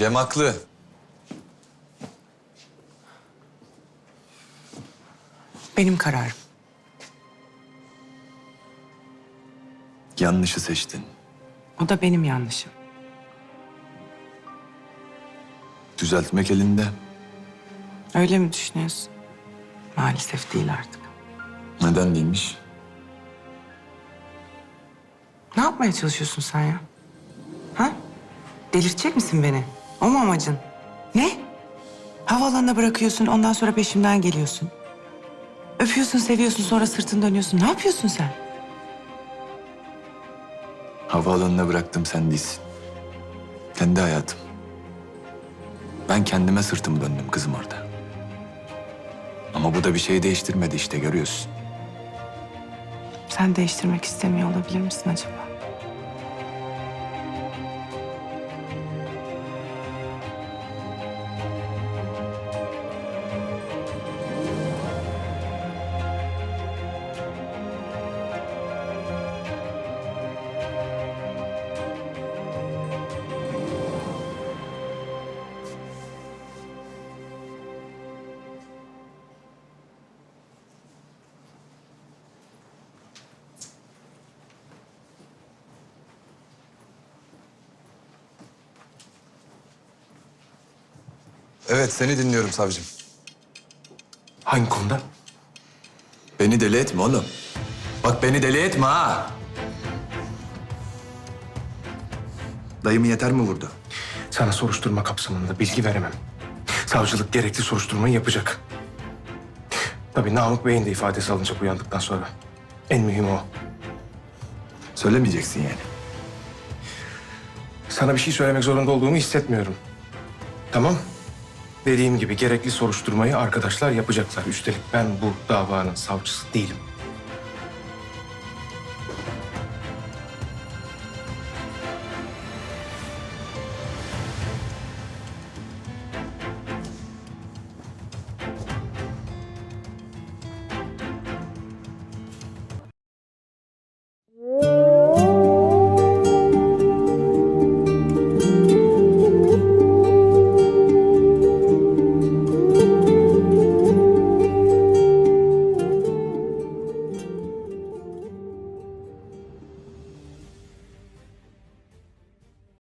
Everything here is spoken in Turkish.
Cem haklı. Benim kararım. Yanlışı seçtin. O da benim yanlışım. Düzeltmek elinde. Öyle mi düşünüyorsun? Maalesef değil artık. Neden değilmiş? Ne yapmaya çalışıyorsun sen ya? Ha? Delirtecek misin beni? O mu amacın? Ne? Havaalanına bırakıyorsun, ondan sonra peşimden geliyorsun. Öpüyorsun, seviyorsun, sonra sırtını dönüyorsun. Ne yapıyorsun sen? Havaalanına bıraktım sen değilsin. Kendi hayatım. Ben kendime sırtımı döndüm kızım orada. Ama bu da bir şey değiştirmedi işte görüyorsun. Sen değiştirmek istemiyor olabilir misin acaba? Evet seni dinliyorum savcım. Hangi konuda? Beni deli etme oğlum. Bak beni deli etme ha. Dayımı yeter mi vurdu? Sana soruşturma kapsamında bilgi veremem. Savcılık gerekli soruşturmayı yapacak. Tabii Namık Bey'in de ifadesi alınacak uyandıktan sonra. En mühimi o. Söylemeyeceksin yani. Sana bir şey söylemek zorunda olduğumu hissetmiyorum. Tamam. Dediğim gibi gerekli soruşturmayı arkadaşlar yapacaklar. Üstelik ben bu davanın savcısı değilim.